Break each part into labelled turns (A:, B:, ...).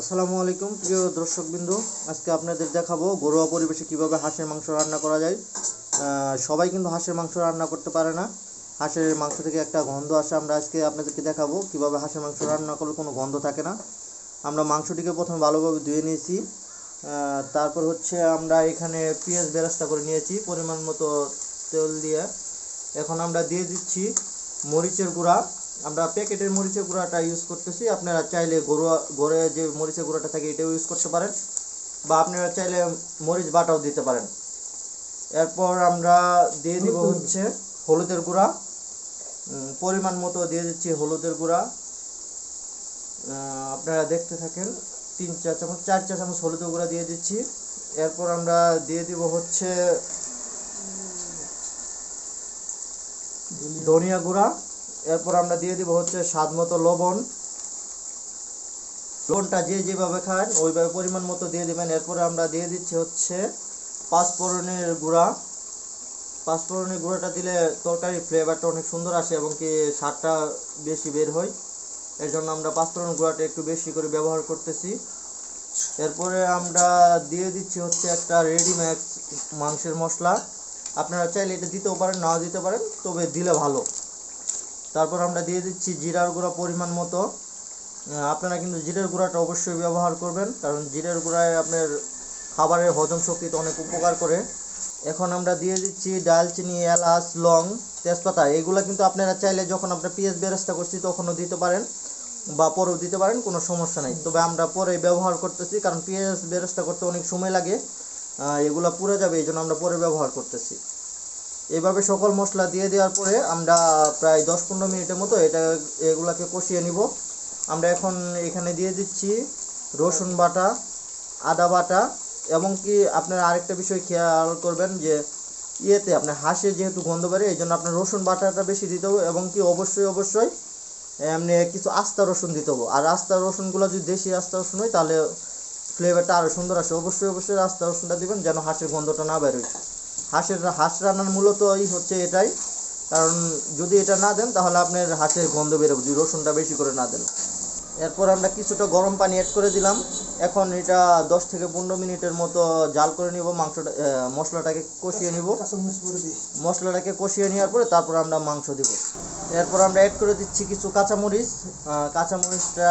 A: আসসালামু আলাইকুম, প্রিয় দর্শকবৃন্দু। আজকে আপনাদের দেখাবো ঘরোয়া পরিবেশে কীভাবে হাঁসের মাংস রান্না করা যায়। সবাই কিন্তু হাঁসের মাংস রান্না করতে পারে না। হাঁসের মাংস থেকে একটা গন্ধ আসে। আমরা আজকে আপনাদেরকে দেখাবো কীভাবে হাঁসের মাংস রান্না করলে কোনো গন্ধ থাকে না। আমরা মাংসটিকে প্রথমে ভালোভাবে ধুয়ে নিয়েছি। তারপর হচ্ছে আমরা এখানে পেঁয়াজ বেরাস্তা করে নিয়েছি পরিমাণ মতো তেল দিয়ে। এখন আমরা দিয়ে দিচ্ছি মরিচের গুঁড়া। আমরা প্যাকেটের মরিচের গুঁড়াটা ইউজ করতেছি। আপনারা চাইলে ঘরোয়া ঘরে যে মরিচের গুঁড়াটা থাকে এটাও ইউজ করতে পারেন। বা আপনারা চাইলে মরিচ বাটাও দিতে পারেন। এরপর আমরা দিয়ে দিব হচ্ছে হলুদের গুঁড়া। পরিমাণ মতো দিয়ে দিচ্ছি হলুদের গুঁড়া। আপনারা দেখতে থাকেন তিন চার চামচ চার চা চামচ হলুদের গুঁড়া দিয়ে দিচ্ছি। এরপর আমরা দিয়ে দিব হচ্ছে ধনিয়া গুঁড়া। এরপর আমরা দিয়ে দিব হচ্ছে স্বাদ মতো লবণ। লবণটা যে যেভাবে খান, ওইভাবে পরিমাণ মতো দিয়ে দেবেন। এরপরে আমরা দিয়ে দিচ্ছি হচ্ছে পাঁচফোড়নের গুঁড়া। পাঁচফোড়নের গুঁড়াটা দিলে তরকারির ফ্লেভারটা অনেক সুন্দর আসে এবং কি স্বাদটা বেশি বের হয়। এর জন্য আমরা পাঁচফোড়ন গুঁড়াটা একটু বেশি করে ব্যবহার করতেছি। এরপরে আমরা দিয়ে দিচ্ছি হচ্ছে একটা রেডিমেড মাংসের মশলা। আপনারা চাইলে এটা দিতেও পারেন, নাও দিতে পারেন, তবে দিলে ভালো। তারপর আমরা দিয়ে দিচ্ছি জিরার গুঁড়া পরিমাণ মতো। আপনারা কিন্তু জিরের গুঁড়াটা অবশ্যই ব্যবহার করবেন, কারণ জিরের গুঁড়ায় আপনার খাবারের হজম শক্তিতে অনেক উপকার করে। এখন আমরা দিয়ে দিচ্ছি ডালচিনি, এলাচ, লং, তেজপাতা। এগুলো কিন্তু আপনারা চাইলে যখন আপনার পেঁয়াজ বেরেস্তা করছি তখনও দিতে পারেন বা পরেও দিতে পারেন, কোনো সমস্যা নেই। তবে আমরা পরে ব্যবহার করতেছি, কারণ পেঁয়াজ বেরেস্তা করতে অনেক সময় লাগে। এগুলো পুড়ে যাবে, এই জন্য আমরা পরে ব্যবহার করতেছি। এইভাবে সকল মশলা দিয়ে দেওয়ার পরে আমরা প্রায় দশ পনেরো মিনিটের মতো এটা এগুলাকে কষিয়ে নিব। আমরা এখন এখানে দিয়ে দিচ্ছি রসুন বাটা, আদা বাটা এবং কি আপনারা আরেকটা বিষয় খেয়াল করবেন যে ইয়েতে আপনার হাঁসে যেহেতু গন্ধ বেড়ে এই জন্য আপনার রসুন বাটাটা বেশি দিতে হবে এবং কি অবশ্যই অবশ্যই এমনি কিছু আস্তা রসুন দিতে হবে। আর আস্তা রসুনগুলো যদি দেশি আস্তা রসুন হয়, তাহলে ফ্লেভারটা আরও সুন্দর আসে। অবশ্যই অবশ্যই আস্তা রসুনটা দিবেন যেন হাঁসের গন্ধটা না বেরোয়। হাঁসের হাঁস রান্নার মূলত এই হচ্ছে এটাই। কারণ যদি এটা না দেন, তাহলে আপনার হাঁসের গন্ধ বেরোবে, যদি রসুনটা বেশি করে না দেন। এরপর আমরা কিছুটা গরম পানি অ্যাড করে দিলাম। এখন এটা দশ থেকে পনেরো মিনিটের মতো জাল করে নিব, মাংসটা মশলাটাকে কষিয়ে নিব। মশলাটাকে কষিয়ে নেওয়ার পরে তারপর আমরা মাংস দিব। এরপর আমরা অ্যাড করে দিচ্ছি কিছু কাঁচামরিচ। কাঁচামরিচটা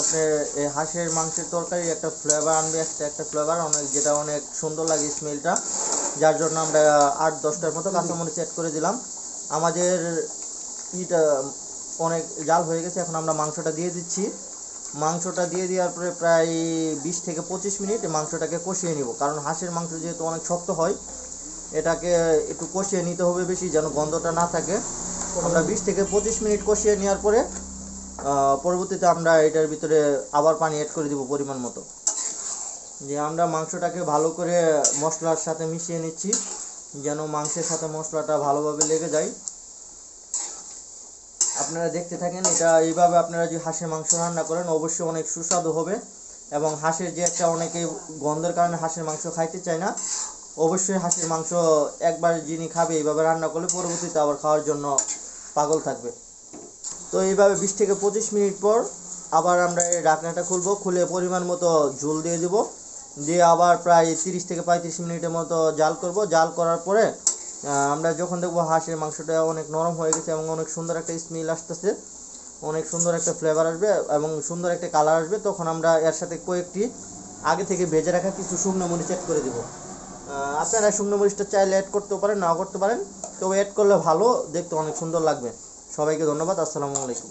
A: আপনার এই হাঁসের মাংসের তরকারি একটা ফ্লেভার আনবে, একটা একটা ফ্লেভার অনেক, যেটা অনেক সুন্দর লাগে স্মেলটা যার জন্য আমরা আট, দশটার মতো কাঁচামরিচ অ্যাড করে দিলাম। আমাদের ইটা অনেক জাল হয়ে গেছে, এখন আমরা মাংসটা দিয়ে দিচ্ছি। মাংসটা দিয়ে দেওয়ার পরে প্রায় বিশ থেকে পঁচিশ মিনিট মাংসটাকে কষিয়ে নিব। কারণ হাঁসের মাংস যেহেতু অনেক শক্ত হয়, এটাকে একটু কষিয়ে নিতে হবে বেশি যেন গন্ধটা না থাকে। আমরা বিশ থেকে পঁচিশ মিনিট কষিয়ে নেওয়ার পরে পরবর্তীতে আমরা এটার ভিতরে আবার পানি অ্যাড করে দিব পরিমাণ মতো। যে আমরা মাংসটাকে ভালো করে মশলার সাথে মিশিয়ে নিচ্ছি, যেন মাংসের সাথে মশলাটা ভালোভাবে লেগে যায়। আপনারা দেখতে থাকেন, এটা এইভাবে আপনারা যদি হাঁসের মাংস রান্না করেন, অবশ্যই অনেক সুস্বাদু হবে এবং হাঁসের যে একটা অনেকে গন্ধের কারণে হাঁসের মাংস খাইতে চায় না, অবশ্যই হাঁসের মাংস একবার যিনি খাবে এইভাবে রান্না করলে পরবর্তীতে আবার খাওয়ার জন্য পাগল থাকবে। তো এইভাবে বিশ থেকে পঁচিশ মিনিট পর আবার আমরা এই ঢাকনাটা খুলবো, খুলে পরিমাণ মতো ঝোল দিয়ে দিব। দিয়ে আবার প্রায় তিরিশ থেকে পঁয়ত্রিশ মিনিটের মতো জাল করব। জাল করার পরে আমরা যখন দেখব হাঁসের মাংসটা অনেক নরম হয়ে গেছে এবং অনেক সুন্দর একটা স্মেল আসতেছে, অনেক সুন্দর একটা ফ্লেভার আসবে এবং সুন্দর একটা কালার আসবে, তখন আমরা এর সাথে কয়েকটি আগে থেকে ভেজে রাখা কিছু শুকনো মরিচ অ্যাড করে দেবো। আপনারা শুকনো মরিচটা চাইলে অ্যাড করতেও পারেন, নাও করতে পারেন। তবে অ্যাড করলে ভালো, দেখতে অনেক সুন্দর লাগবে। সবাইকে ধন্যবাদ, আসসালামু আলাইকুম।